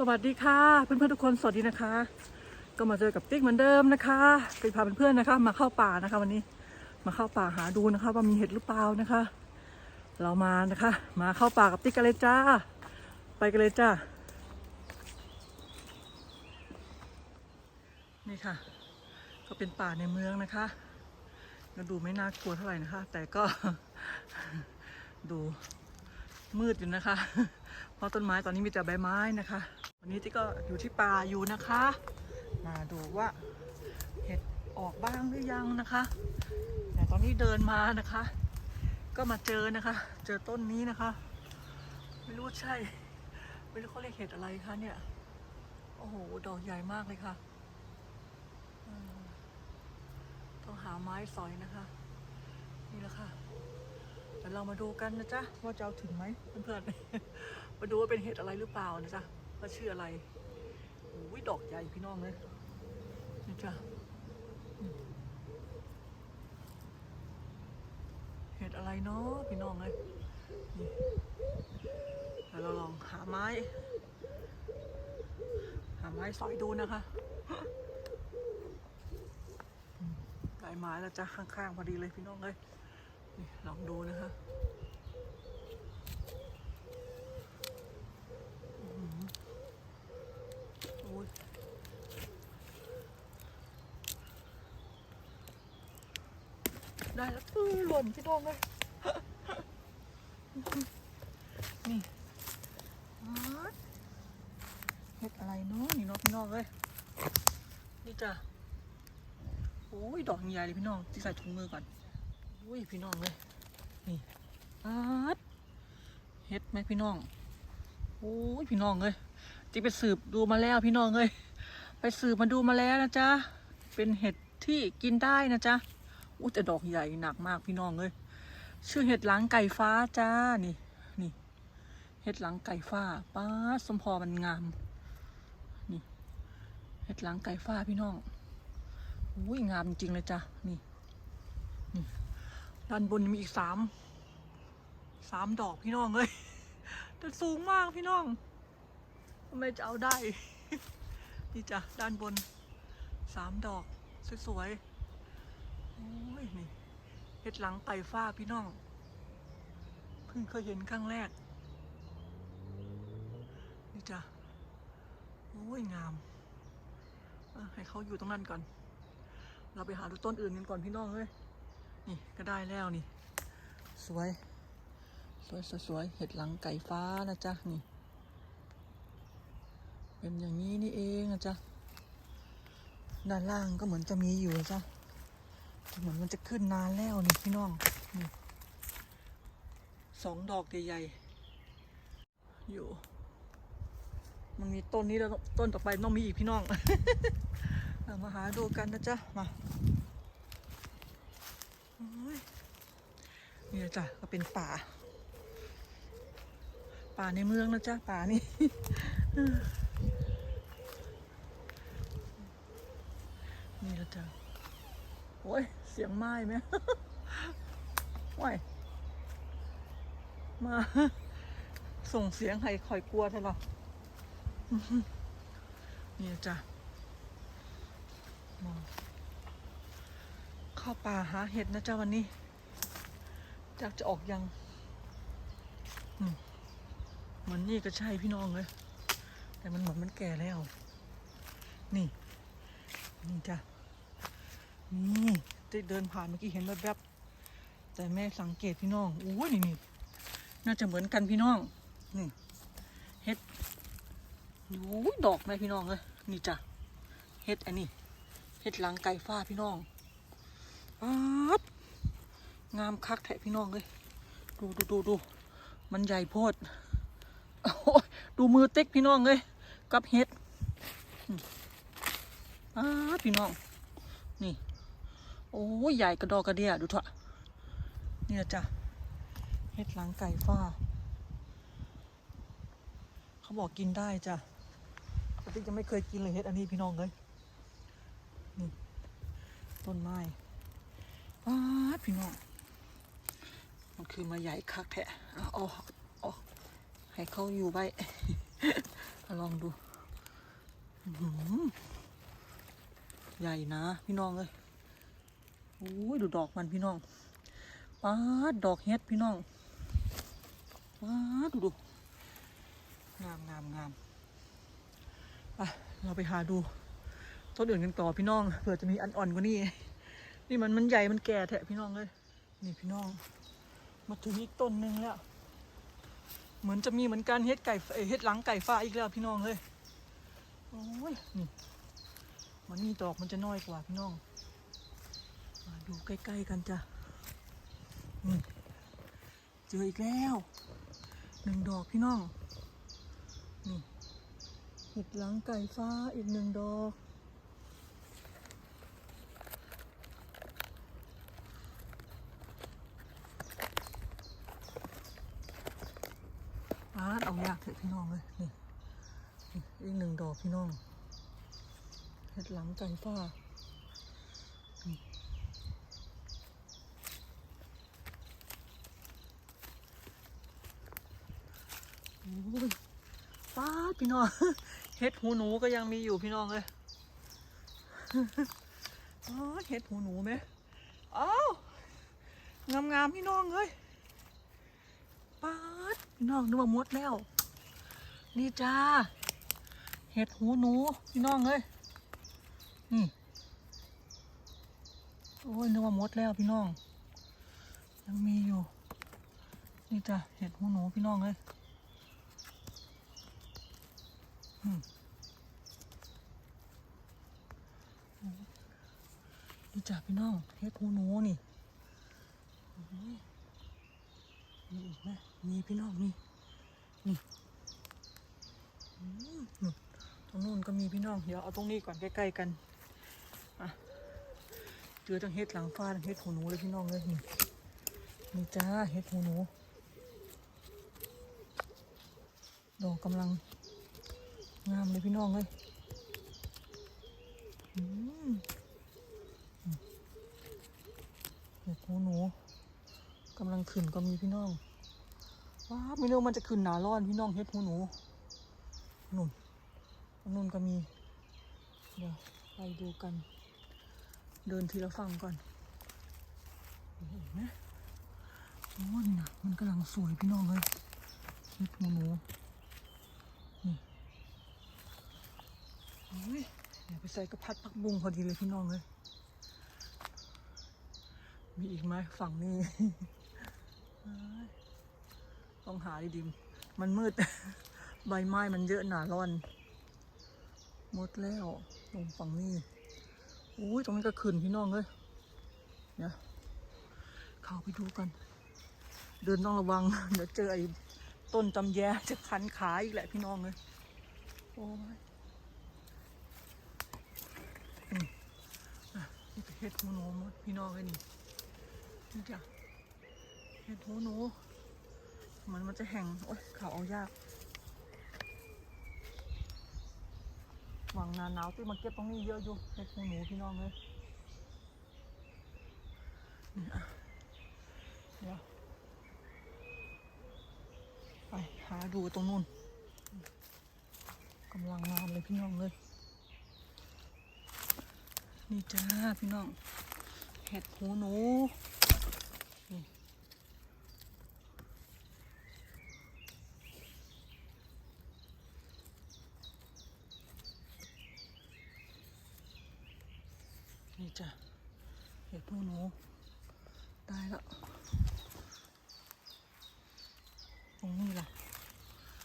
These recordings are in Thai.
สวัสดีค่ะ เพื่อนๆทุกคนสวัสดีนะคะ ก็มาเจอกับติ๊กเหมือนเดิมนะคะไปพาเพื่อนๆนะคะ มาเข้าป่านะคะ วันนี้มาเข้าป่าหาดูนะคะ ว่ามีเห็ดหรือเปล่านะคะ เรามานะคะ มาเข้าป่ากับติ๊กกันเลยจ้า ไปกันเลยจ้านี่ค่ะ ก็เป็นป่าในเมืองนะคะดูไม่น่ากลัวเท่าไหร่นะคะ แต่ก็ดูมืดอยู่นะคะ เพราะต้นไม้ตอนนี้มีแต่ใบไม้นะคะ วันนี้ที่ก็อยู่ที่ป่าอยู่นะคะ มาดูว่าเห็ดออกบ้างหรือยังนะคะ แต่ตอนนี้เดินมานะคะ ก็มาเจอนะคะ เจอต้นนี้นะคะ ไม่รู้ใช่ ไม่รู้เขาเรียกเห็ดอะไรคะเนี่ย โอ้โห ดอกใหญ่มากเลยค่ะ ต้องหาไม้สอยนะคะนี่แหละค่ะเดี๋ยวเรามาดูกันนะจ๊ะว่าจะเอาถึงไหมเพื่อนๆ มาดูว่าเป็นเห็ดอะไรหรือเปล่านะจ๊ะว่าชื่ออะไรโอ้ยดอกใหญ่พี่น้องเลยนี่จ้ะเห็ดอะไรเนาะพี่น้องเลยนี่เดี๋ยวเราลองหาไม้ หาไม้สอยดูนะคะได้ไม้แล้วจ้ะข้างๆพอดีเลยพี่น้องเลยนี่ลองดูนะคะอื้อหือโอ้ย ได้แล้วปื้อหล่นพี่น้งเลยนี่เห็ดอะไรเนาะนี่เนาะพี่น้องเลยนี่จ้ะโอ้ยดอกใหญ่เลยพี่น้องที่ใส่ถุงมือก่อนอุ้ยพี่น้องเลยนี่อาดเห็ดไหมพี่น้องโอ้ยพี่น้องเลยที่ไปสืบดูมาแล้วพี่น้องเลยไปสืบมาดูมาแล้วนะจ๊ะเป็นเห็ดที่กินได้นะจ๊ะ อู้แต่ดอกใหญ่หนักมากพี่น้องเลยชื่อเห็ดหลังไก่ฟ้าจ้านี่นี่ เห็ดหลังไก่ฟ้าป้าสมพอมันงาม นี่ เห็ดหลังไก่ฟ้าพี่น้องอุ้ยงามจริงเลยจ้ะนี่นี่ด้านบนมีอีกสามสามดอกพี่น้องเลยแต่สูงมากพี่น้องทำไมจะเอาได้ นี่จ้ะด้านบนสามดอกสวยๆ อ้ยนี่เห็ดหลังไก่ฟ้าพี่น้อง เพิ่งเคยเห็นครั้งแรก นี่จ้ะโอ้ยงาม ให้เขาอยู่ตรงนั้นก่อน เราไปหาดูต้นอื่นกันก่อนพี่น้องเอ้ย นี่ก็ได้แล้วนี่ สวย สวยสวยเห็ดหลังไก่ฟ้านะจ๊ะนี่ เป็นอย่างนี้นี่เองนะจ๊ะด้านล่างก็เหมือนจะมีอยู่นะจ๊ะ เหมือนมันจะขึ้นนานแล้วนี่พี่น้องนี่สองดอกใหญ่ๆอยู่ มันมีต้นนี้แล้วต้นต่อไปต้องมีอีกพี่น้อง มาหาดูกันนะจ๊ะ มาโอ้ยนี่นะจ๊ะก็เป็นป่า ป่าในเมืองนะจ๊ะ ป่านี่นี่นะจ๊ะโอ้ย เสียงไม้ไหมว้ายมา ส่งเสียงให้คอยกลัวเธอหรอนี่จ้ะมองเข้าป่าหาเห็ดนะจ๊ะวันนี้จากจะออกยังเหมือนนี่ก็ใช่พี่น้องเลย แต่มันเหมือนมันแก่แล้ว นี่ นี่จ้ะ นี่ ที่เดินผ่านเมื่อกี้เห็นแวบๆแต่แม่สังเกตพี่น้องโอ้ยนี่นี่น่าจะเหมือนกันพี่น้องนี่เห็ดโอ้ยดอกไหมพี่น้องเลยนี่จ้ะเฮ็ดอันนี้เฮ็ดหลังไก่ฟ้าพี่น้องป๊าดงามคักแทะพี่น้องเลยดูดูดูดูมันใหญ่โพดโอ้ยดูมือเต็กพี่น้องเลยกับเฮ็ดอืมป๊าดพี่น้อง นี่ โอ้ยใหญ่กระดอกกระเดียดูเถอะนี่นะจ้ะเฮ็ดหลังไก่ฟ้า เขาบอกกินได้จ้ะแต่ที่ยังไม่เคยกินเลยเฮ็ดอันนี้พี่น้องเลยนี่ต้นไม้ว้าพี่น้องมันคือมาใหญ่คักแทะอาเอาเอให้เขาอยู่ไว้ลองดูใหญ่นะ พี่น้องเลย โอ้ยดูดอกมันพี่น้องป้าดอกเฮ็ดพี่น้องป้าดูดูงามงามงามไปเราไปหาดูต้นอื่นกันต่อพี่น้องเผื่อจะมีอันอ่อนกว่านี้นี่มันมันใหญ่มันแก่แทะพี่น้องเลยนี่พี่น้อง มาถึงอีกต้นหนึ่งแล้ว เหมือนจะมีเหมือนกันเฮ็ดไก่เอ่อเฮ็ดหลังไก่ฟ้าอีกแล้วพี่น้องเลยโอ้ยนี่มันนี่ดอกมันจะน้อยกว่าพี่น้อง มาดูใกล้ๆกันจ้ะเจออีกแล้วหนึ่งดอกพี่น้อง นี่เห็ดหลังไก่ฟ้าอีกหนึ่งดอกอาเอายากเถอะพี่น้องเลยนี่อีกหนึ่งดอกพี่น้องเห็ดหลังไก่ฟ้า โอ้าพี่น้องเห็ดหูหนูก็ยังมีอยู่พี่น้องเลยเห็ดหูหนูไหมอ้าวงามๆพี่น้องเลยป๊าพี่น้องนึกว่ามดแล้ว นี่จ้า เห็ดหูหนูพี่น้องเลยนี่โอ้ยนึกว่ามดแล้วพี่น้อง ยังมีอยู่ นี่จ้าเห็ดหูหนูพี่น้องเลย อืมนี่จ้าพี่น้องเห็ดหูหนูนี่มีอีกไหมมีพี่น้องมีนี่อืมนู่ตรงนู้นก็มีพี่น้อง เดี๋ยวเอาตรงนี้ก่อนใกล้ๆกันอะเจอทั้งเห็ดหลังฟ้าทั้งเห็ดหูหนูเลยพี่น้องเลยนี่นี่จ้าเห็ดหูหนูดอกกำลัง งามเลยพี่น้องเลยเห็ดหูหนูกำลังขึ้นก็มีพี่น้องว้าวไม่รู้มันจะขึ้นหนาร้อนพี่น้องเฮ็ดหูหนูนุ่นนุ่นก็มี เดี๋ยวไปดูกัน เดินทีละฝั่งก่อนเห็นไหมโอ้นี่นะมันกำลังสวยพี่น้องเลยเฮ็ดหูหนูโอ้ย เดี๋ยวไปใส่กระพัดปักบุ้งพอดีเลยพี่น้องเลย มีอีกไหมฝั่งนี้เอ้ยต้องหาดีๆมันมืด ใบไม้มันเยอะหนาร้อน หมดแล้วตรงฝั่งนี้อุ้ยตรงนี้ก็ขึ้นพี่น้องเลยเดี๋ยวเข้าไปดูกัน เดินต้องระวัง เดี๋ยวเจอไอ้ต้นจำแยจะคันขาอีกแหละพี่น้องเลยโอ้ยอืมอะ ห็ดหูหนูมดพี่น้องเลยนี่นี่จ้ะเห็ดหูหนูมันมันจะแห้งโอ๊ยเขาเอายากหวังหนาหนาวที่มาเก็บตรงนี้เยอะอยู่เห็ดหูหนูพี่น้องเลยเดี๋ยวไปหาดูตรงนู้นกำลังงามเลยพี่น้องเลย นี่จ้าพี่น้องเห็ดหูหนูนี่จ้ะเห็ดหูหนูตายแล้วตรงนี้ล่ะ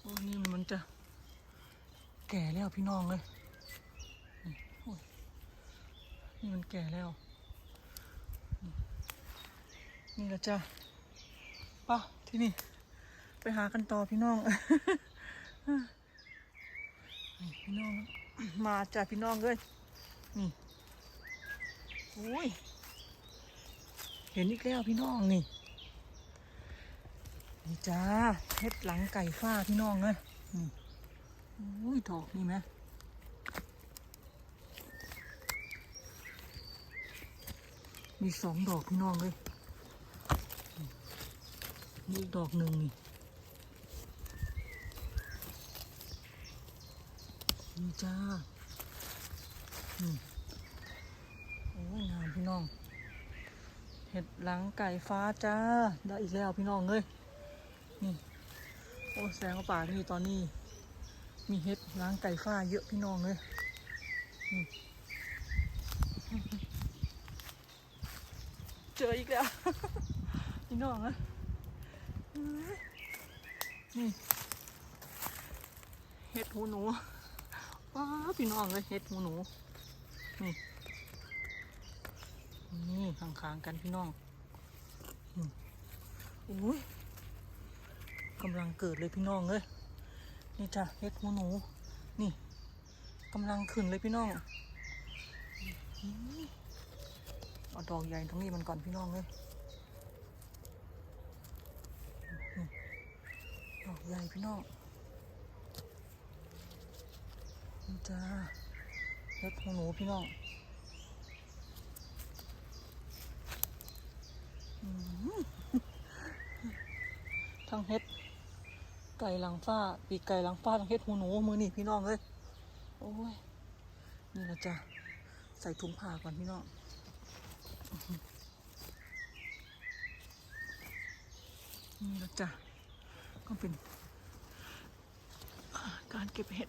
โอ้นี่มันจะแก่แล้วพี่น้องเลย นี่โอ้ย นี่มันแก่แล้ว นี่ละจ้ะไป่ะที่นี่ ไปหากันต่อพี่น้องพี่น้อง มาจ้ะพี่น้องเลยนี่โอ้ยเห็นอีกแล้วพี่น้องนี่นี่จ้าเฮ็ดหลังไก่ฟ้าพี่น้องเลยนี่โอ้ยดอกนี่ไหม มีสองดอกพี่น้องเลยนี่ดอกหนึ่งนี่นี่จ้าอืมโอ้ยงามพี่น้อง เห็ดหลังไก่ฟ้าจ้า ได้อีกแล้วพี่น้องเอ้ยนี่ โอ้แสงว่าป่านี่ตอนนี้ มีเห็ดหลังไก่ฟ้าเยอะพี่น้องเลยนี่ เจออีกแล้วพี่น้องนะนี่เห็ดหูหนูว้าพี่น้องเลยเห็ดหูหนู นี่ นี่ข้างๆกันพี่น้องอุ้ยกำลังเกิดเลยพี่น้องเลยนี่จ้ะเห็ดหูหนู นี่กำลังขึ้นเลยพี่น้อง เอาดอกใหญ่ตรงนี้มันก่อนพี่น้องเลยดอกใหญ่พี่น้องนี่จ้าเห็ดหูหนูพี่น้องทั้งเฮ็ดไก่หลังฟ้า ปีกไก่หลังฟ้าทั้งเฮ็ดหูหนูมือนี่พี่น้องเลยโอ้ยนี่นะจ๊ะใส่ถุงผ้าก่อนพี่น้อง นี่นะจ๊ะก็เป็น การเก็บเห็ด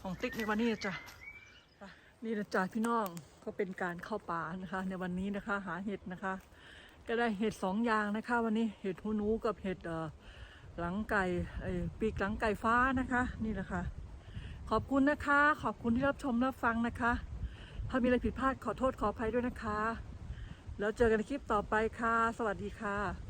ของติ๊กในวันนี้นะจ๊ะนี่นะจ๊ะพี่น้องก็เป็นการเข้าป่านะคะ ในวันนี้นะคะหาเห็ดนะคะ ก็ได้เห็ดสองอย่างนะคะ วันนี้เห็ดหูหนูกับเห็ดหลังไก่ปีกหลังไก่ฟ้านะคะ นี่แหละค่ะขอบคุณนะคะ ขอบคุณที่รับชมรับฟังนะคะ ถ้ามีอะไรผิดพลาดขอโทษขออภัยด้วยนะคะ แล้วเจอกันในคลิปต่อไปค่ะ สวัสดีค่ะ